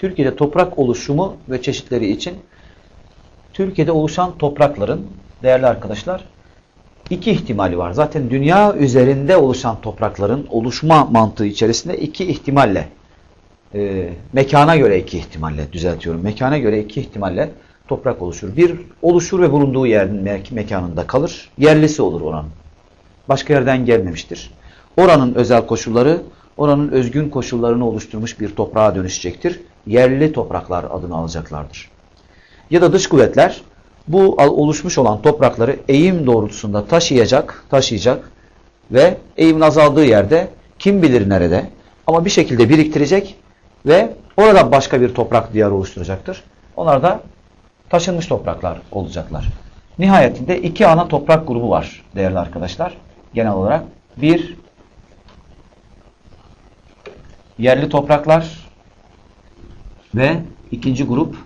Türkiye'de toprak oluşumu ve çeşitleri için Türkiye'de oluşan toprakların değerli arkadaşlar iki ihtimali var. Zaten dünya üzerinde oluşan toprakların oluşma mantığı içerisinde iki ihtimalle e, mekana göre iki ihtimalle düzeltiyorum. Mekana göre iki ihtimalle toprak oluşur. Bir oluşur ve bulunduğu yerin me- mekanında kalır. Yerlisi olur oranın. Başka yerden gelmemiştir. Oranın özel koşulları, oranın özgün koşullarını oluşturmuş bir toprağa dönüşecektir. Yerli topraklar adını alacaklardır. Ya da dış kuvvetler bu oluşmuş olan toprakları eğim doğrultusunda taşıyacak, taşıyacak ve eğimin azaldığı yerde kim bilir nerede ama bir şekilde biriktirecek ve oradan başka bir toprak diyarı oluşturacaktır. Onlar da taşınmış topraklar olacaklar. Nihayetinde iki ana toprak grubu var değerli arkadaşlar. Genel olarak bir yerli topraklar ve ikinci grup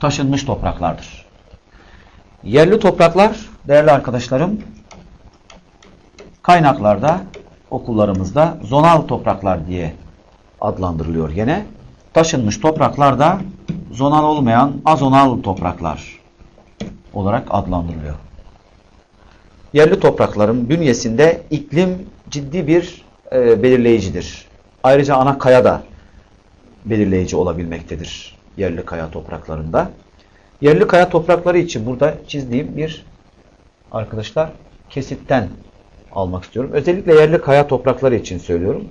taşınmış topraklardır. Yerli topraklar değerli arkadaşlarım kaynaklarda okullarımızda zonal topraklar diye adlandırılıyor gene. Taşınmış topraklar da zonal olmayan azonal topraklar olarak adlandırılıyor. Yerli toprakların bünyesinde iklim ciddi bir e, belirleyicidir. Ayrıca ana kaya da belirleyici olabilmektedir yerli kaya topraklarında. Yerli kaya toprakları için burada çizdiğim bir arkadaşlar kesitten almak istiyorum. Özellikle yerli kaya toprakları için söylüyorum.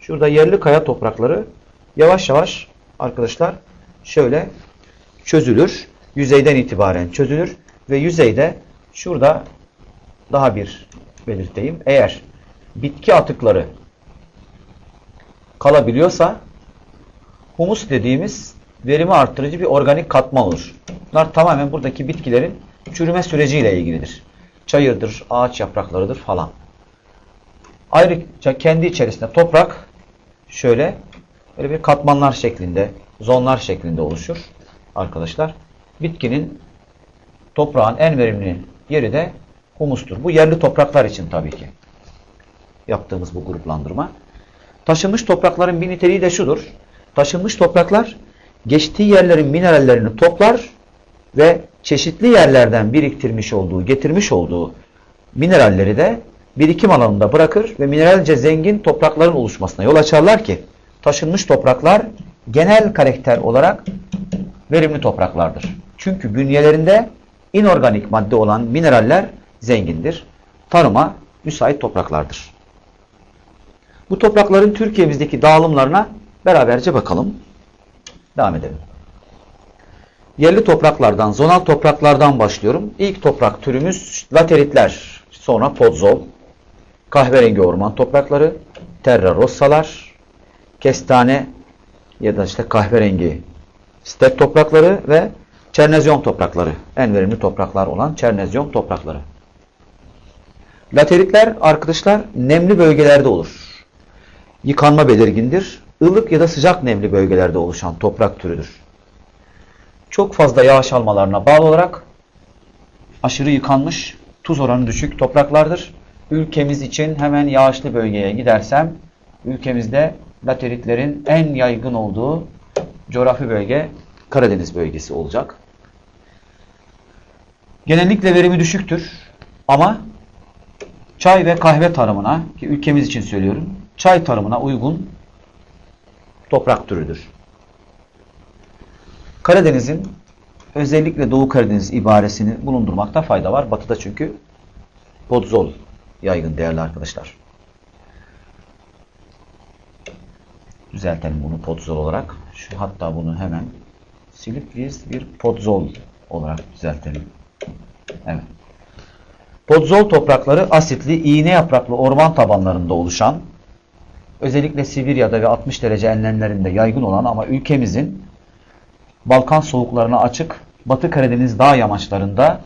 Şurada yerli kaya toprakları yavaş yavaş arkadaşlar şöyle çözülür. Yüzeyden itibaren çözülür ve yüzeyde şurada daha bir belirteyim. Eğer bitki atıkları kalabiliyorsa humus dediğimiz verimi arttırıcı bir organik katman olur. Bunlar tamamen buradaki bitkilerin çürüme süreciyle ilgilidir. Çayırdır, ağaç yapraklarıdır falan. Ayrıca kendi içerisinde toprak şöyle böyle bir katmanlar şeklinde, zonlar şeklinde oluşur arkadaşlar. Bitkinin toprağın en verimli yeri de humustur. Bu yerli topraklar için tabii ki yaptığımız bu gruplandırma. Taşınmış toprakların bir niteliği de şudur. Taşınmış topraklar geçtiği yerlerin minerallerini toplar ve çeşitli yerlerden biriktirmiş olduğu, getirmiş olduğu mineralleri de birikim alanında bırakır ve mineralce zengin toprakların oluşmasına yol açarlar ki taşınmış topraklar genel karakter olarak verimli topraklardır. Çünkü bünyelerinde inorganik madde olan mineraller zengindir. Tarıma müsait topraklardır. Bu toprakların Türkiye'mizdeki dağılımlarına beraberce bakalım. Devam edelim. Yerli topraklardan, zonal topraklardan başlıyorum. İlk toprak türümüz lateritler, sonra podzol, kahverengi orman toprakları, terra rossalar, kestane ya da işte kahverengi step toprakları ve çernezyon toprakları. En verimli topraklar olan çernezyon toprakları. Lateritler arkadaşlar nemli bölgelerde olur. Yıkanma belirgindir. Ilık ya da sıcak nemli bölgelerde oluşan toprak türüdür. Çok fazla yağış almalarına bağlı olarak aşırı yıkanmış, tuz oranı düşük topraklardır. Ülkemiz için hemen yağışlı bölgeye gidersem ülkemizde lateritlerin en yaygın olduğu coğrafi bölge Karadeniz bölgesi olacak. Genellikle verimi düşüktür ama çay ve kahve tarımına ki ülkemiz için söylüyorum çay tarımına uygun toprak türüdür. Karadeniz'in özellikle Doğu Karadeniz ibaresini bulundurmakta fayda var. Batıda çünkü podzol yaygın değerli arkadaşlar. Düzeltelim bunu podzol olarak. Şu hatta bunu hemen silip biz bir podzol olarak düzeltelim. Evet. Podzol toprakları asitli, iğne yapraklı orman tabanlarında oluşan, özellikle Sibirya'da ve 60 derece enlemlerinde yaygın olan ama ülkemizin Balkan soğuklarına açık Batı Karadeniz dağ yamaçlarında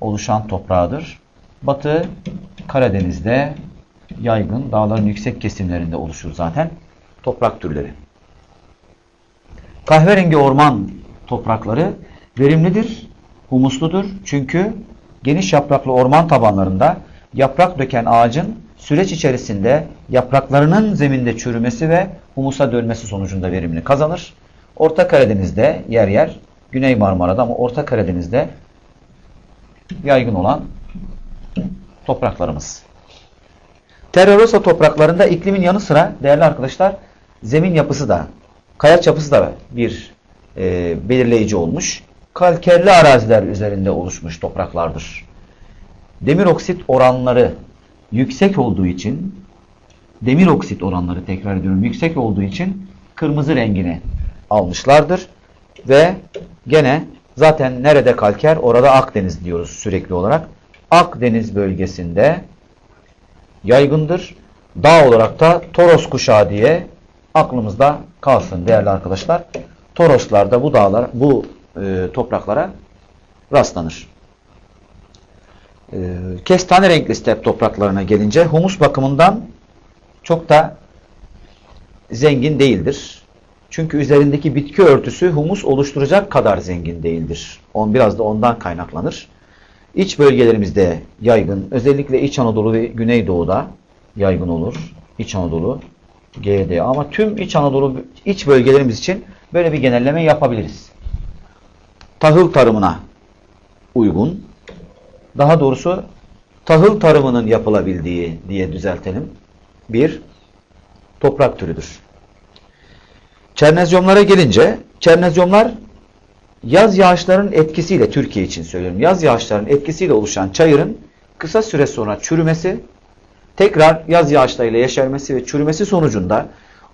oluşan toprağıdır. Batı Karadeniz'de yaygın dağların yüksek kesimlerinde oluşur zaten toprak türleri. Kahverengi orman toprakları verimlidir, humusludur. Çünkü geniş yapraklı orman tabanlarında yaprak döken ağacın süreç içerisinde yapraklarının zeminde çürümesi ve humusa dönmesi sonucunda verimini kazanır. Orta Karadeniz'de yer yer, Güney Marmara'da ama Orta Karadeniz'de yaygın olan topraklarımız. Terrarosa topraklarında iklimin yanı sıra değerli arkadaşlar zemin yapısı da kayaç yapısı da bir e, belirleyici olmuş. Kalkerli araziler üzerinde oluşmuş topraklardır. Demir oksit oranları yüksek olduğu için demir oksit oranları tekrar ediyorum yüksek olduğu için kırmızı rengini almışlardır. Ve gene zaten nerede kalker orada Akdeniz diyoruz sürekli olarak. Akdeniz bölgesinde yaygındır. Dağ olarak da Toros kuşağı diye aklımızda kalsın değerli arkadaşlar. Toroslarda bu dağlar, bu e, topraklara rastlanır. E, kestane renkli step topraklarına gelince humus bakımından çok da zengin değildir. Çünkü üzerindeki bitki örtüsü humus oluşturacak kadar zengin değildir. On biraz da ondan kaynaklanır. İç bölgelerimizde yaygın, özellikle İç Anadolu ve Güneydoğu'da yaygın olur. İç Anadolu, GD ama tüm İç Anadolu iç bölgelerimiz için böyle bir genelleme yapabiliriz. Tahıl tarımına uygun. Daha doğrusu tahıl tarımının yapılabildiği diye düzeltelim. Bir toprak türüdür. Çernezyumlara gelince çernezyumlar yaz yağışlarının etkisiyle Türkiye için söylüyorum. Yaz yağışlarının etkisiyle oluşan çayırın kısa süre sonra çürümesi, tekrar yaz yağışlarıyla yeşermesi ve çürümesi sonucunda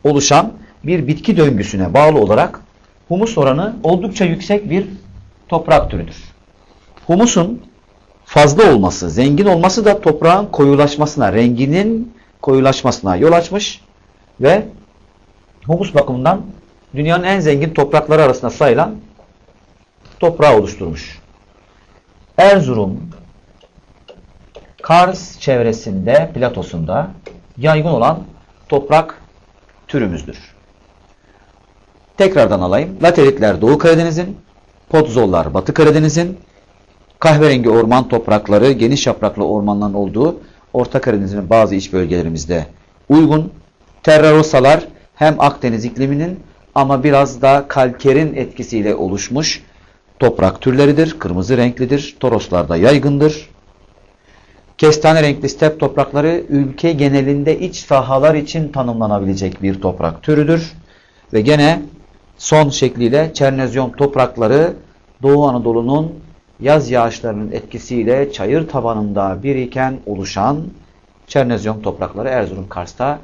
oluşan bir bitki döngüsüne bağlı olarak humus oranı oldukça yüksek bir toprak türüdür. Humusun fazla olması, zengin olması da toprağın koyulaşmasına, renginin koyulaşmasına yol açmış ve humus bakımından dünyanın en zengin toprakları arasında sayılan toprağı oluşturmuş. Erzurum, Kars çevresinde, platosunda yaygın olan toprak türümüzdür. Tekrardan alayım. Lateritler Doğu Karadeniz'in, Podzollar Batı Karadeniz'in, kahverengi orman toprakları, geniş yapraklı ormanların olduğu Orta Karadeniz'in bazı iç bölgelerimizde uygun. Terrarosalar hem Akdeniz ikliminin ama biraz da kalkerin etkisiyle oluşmuş toprak türleridir. Kırmızı renklidir. Toroslarda yaygındır. Kestane renkli step toprakları ülke genelinde iç sahalar için tanımlanabilecek bir toprak türüdür. Ve gene son şekliyle Çernezyum toprakları Doğu Anadolu'nun yaz yağışlarının etkisiyle çayır tabanında biriken oluşan Çernezyum toprakları Erzurum Kars'ta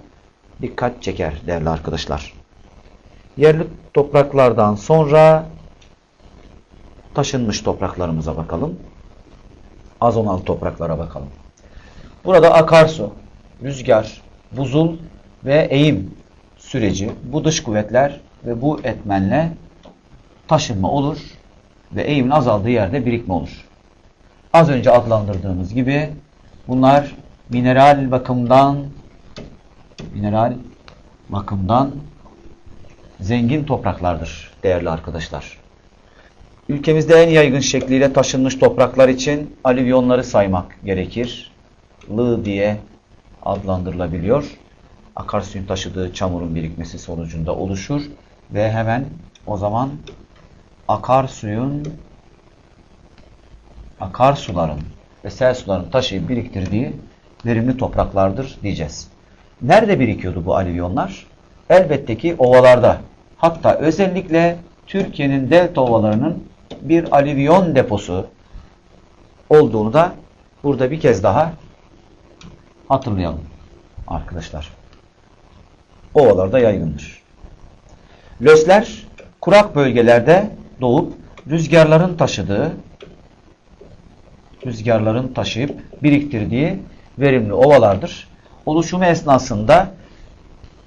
dikkat çeker değerli arkadaşlar. Yerli topraklardan sonra taşınmış topraklarımıza bakalım. Azonal topraklara bakalım. Burada akarsu, rüzgar, buzul ve eğim süreci, bu dış kuvvetler ve bu etmenle taşınma olur ve eğimin azaldığı yerde birikme olur. Az önce adlandırdığımız gibi bunlar mineral bakımdan mineral bakımdan zengin topraklardır değerli arkadaşlar. Ülkemizde en yaygın şekliyle taşınmış topraklar için alüvyonları saymak gerekir. Lığ diye adlandırılabiliyor. Akarsuyun taşıdığı çamurun birikmesi sonucunda oluşur ve hemen o zaman akarsuyun akarsuların ve sel suların taşıyıp biriktirdiği verimli topraklardır diyeceğiz. Nerede birikiyordu bu alüvyonlar? Elbette ki ovalarda. Hatta özellikle Türkiye'nin delta ovalarının bir alüvyon deposu olduğunu da burada bir kez daha hatırlayalım arkadaşlar. Ovalarda yaygındır. Lösler kurak bölgelerde doğup rüzgarların taşıdığı rüzgarların taşıyıp biriktirdiği verimli ovalardır. Oluşumu esnasında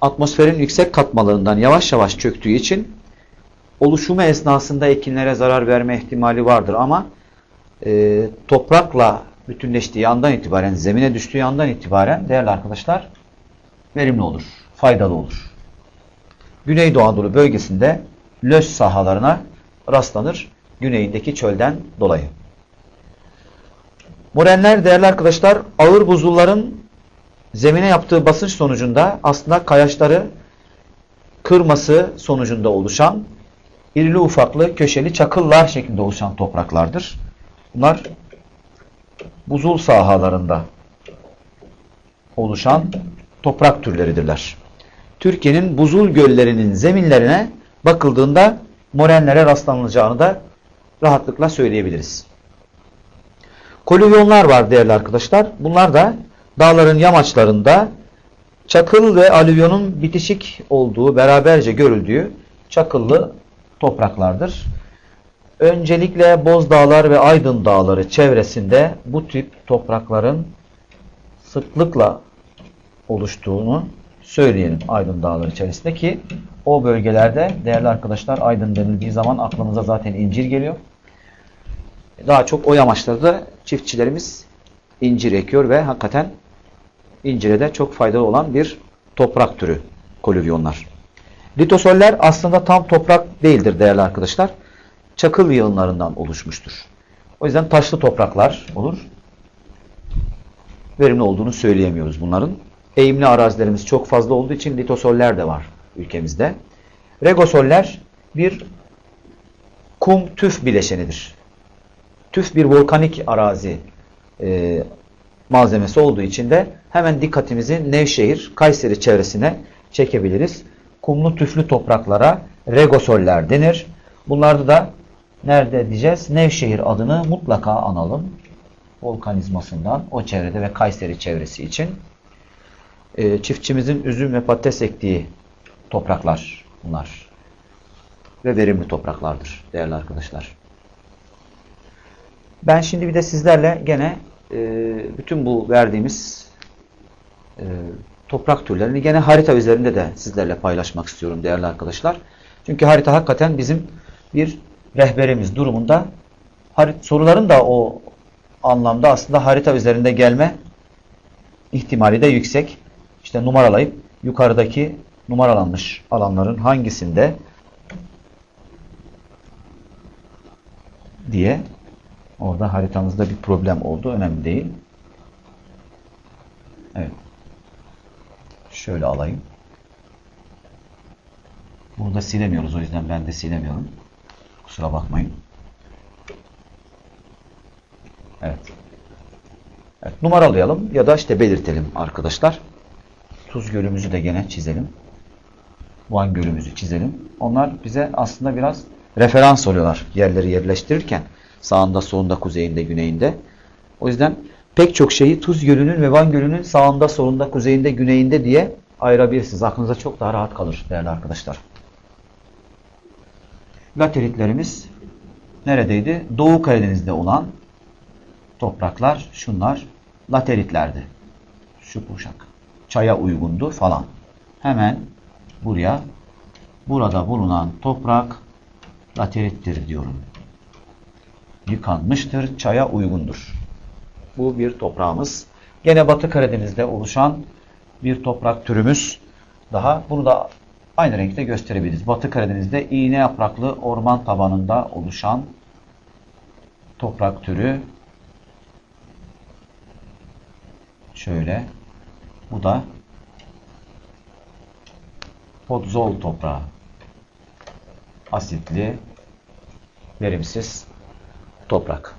atmosferin yüksek katmalarından yavaş yavaş çöktüğü için oluşumu esnasında ekinlere zarar verme ihtimali vardır ama e, toprakla bütünleştiği andan itibaren, zemine düştüğü andan itibaren değerli arkadaşlar verimli olur, faydalı olur. Güneydoğu Anadolu bölgesinde lös sahalarına rastlanır güneyindeki çölden dolayı. Morenler değerli arkadaşlar ağır buzulların zemine yaptığı basınç sonucunda aslında kayaçları kırması sonucunda oluşan irili ufaklı köşeli çakıllar şeklinde oluşan topraklardır. Bunlar buzul sahalarında oluşan toprak türleridirler. Türkiye'nin buzul göllerinin zeminlerine bakıldığında morenlere rastlanılacağını da rahatlıkla söyleyebiliriz. Kolüvyonlar var değerli arkadaşlar. Bunlar da dağların yamaçlarında çakıl ve alüvyonun bitişik olduğu, beraberce görüldüğü çakıllı topraklardır. Öncelikle Boz Dağlar ve Aydın Dağları çevresinde bu tip toprakların sıklıkla oluştuğunu söyleyelim Aydın Dağları içerisinde ki o bölgelerde değerli arkadaşlar Aydın denildiği zaman aklımıza zaten incir geliyor. Daha çok o yamaçlarda çiftçilerimiz incir ekiyor ve hakikaten incire de çok faydalı olan bir toprak türü kolüvyonlar. Litosoller aslında tam toprak değildir değerli arkadaşlar. Çakıl yığınlarından oluşmuştur. O yüzden taşlı topraklar olur. Verimli olduğunu söyleyemiyoruz bunların. Eğimli arazilerimiz çok fazla olduğu için litosoller de var ülkemizde. Regosoller bir kum tüf bileşenidir. Tüf bir volkanik arazi e, malzemesi olduğu için de hemen dikkatimizi Nevşehir, Kayseri çevresine çekebiliriz. Kumlu tüflü topraklara regosoller denir. Bunlarda da nerede diyeceğiz? Nevşehir adını mutlaka analım. Volkanizmasından o çevrede ve Kayseri çevresi için. E, çiftçimizin üzüm ve patates ektiği topraklar bunlar. Ve verimli topraklardır değerli arkadaşlar. Ben şimdi bir de sizlerle gene e, bütün bu verdiğimiz e, toprak türlerini gene harita üzerinde de sizlerle paylaşmak istiyorum değerli arkadaşlar. Çünkü harita hakikaten bizim bir rehberimiz durumunda. Soruların da o anlamda aslında harita üzerinde gelme ihtimali de yüksek. İşte numaralayıp yukarıdaki numaralanmış alanların hangisinde diye orada haritamızda bir problem oldu. Önemli değil. Evet. Şöyle alayım. Bunu da silemiyoruz. O yüzden ben de silemiyorum. Kusura bakmayın. Evet. Evet, numaralayalım ya da işte belirtelim arkadaşlar. Tuz gölümüzü de gene çizelim. Van gölümüzü çizelim. Onlar bize aslında biraz referans oluyorlar yerleri yerleştirirken. Sağında, solunda, kuzeyinde, güneyinde. O yüzden pek çok şeyi Tuz Gölü'nün ve Van Gölü'nün sağında, solunda, kuzeyinde, güneyinde diye ayırabilirsiniz. Aklınıza çok daha rahat kalır değerli arkadaşlar. Lateritlerimiz neredeydi? Doğu Karadeniz'de olan topraklar şunlar lateritlerdi. Şu kuşak. Çaya uygundu falan. Hemen buraya burada bulunan toprak laterittir diyorum. Yıkanmıştır, çaya uygundur. Bu bir toprağımız. Gene Batı Karadeniz'de oluşan bir toprak türümüz. Daha bunu da aynı renkte gösterebiliriz. Batı Karadeniz'de iğne yapraklı orman tabanında oluşan toprak türü Şöyle. Bu da podzol toprağı. Asitli, verimsiz toprak.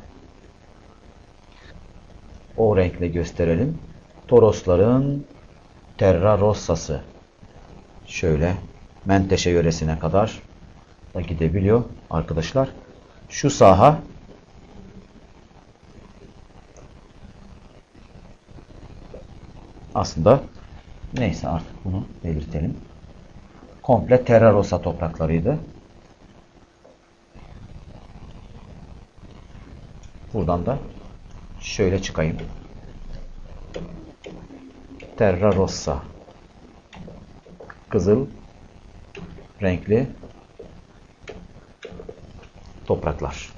O renkle gösterelim. Torosların Terra Rossa'sı. Şöyle Menteşe yöresine kadar da gidebiliyor arkadaşlar. Şu saha aslında neyse artık bunu belirtelim. Komple Terra Rossa topraklarıydı. Buradan da şöyle çıkayım. Terra Rossa. Kızıl renkli topraklar.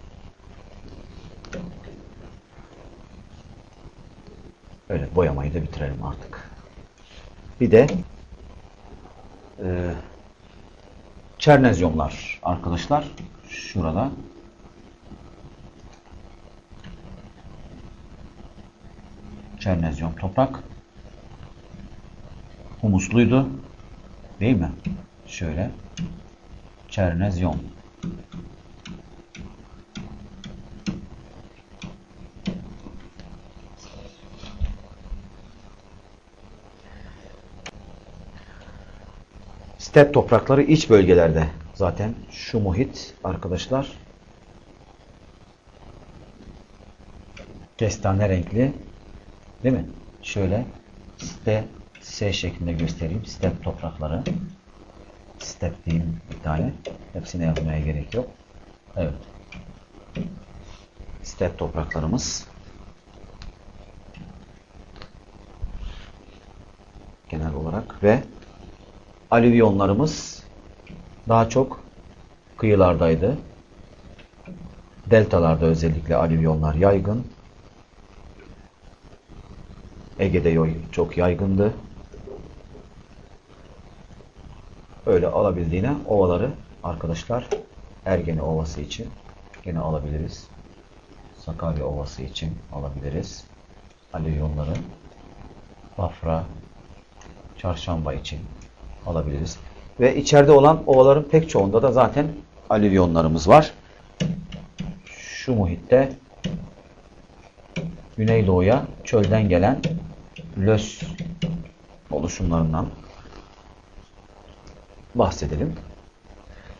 Öyle boyamayı da bitirelim artık. Bir de e, çernezyumlar arkadaşlar. Şurada. Çernezyum toprak. humusluydu. Değil mi? Şöyle. Çernezyon. Step toprakları iç bölgelerde. Zaten şu muhit arkadaşlar kestane renkli değil mi? Şöyle ste S şeklinde göstereyim. Step toprakları. Step diyeyim bir tane. Hepsine yazmaya gerek yok. Evet. Step topraklarımız. Genel olarak ve alüvyonlarımız daha çok kıyılardaydı. Deltalarda özellikle alüvyonlar yaygın. Ege'de çok yaygındı. Öyle alabildiğine ovaları arkadaşlar Ergene Ovası için gene alabiliriz. Sakarya Ovası için alabiliriz. Alüvyonları Bafra, Çarşamba için alabiliriz. Ve içeride olan ovaların pek çoğunda da zaten alüvyonlarımız var. Şu muhitte Güneydoğu'ya çölden gelen lös oluşumlarından bahsedelim.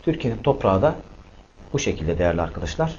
Türkiye'nin toprağı da bu şekilde değerli arkadaşlar.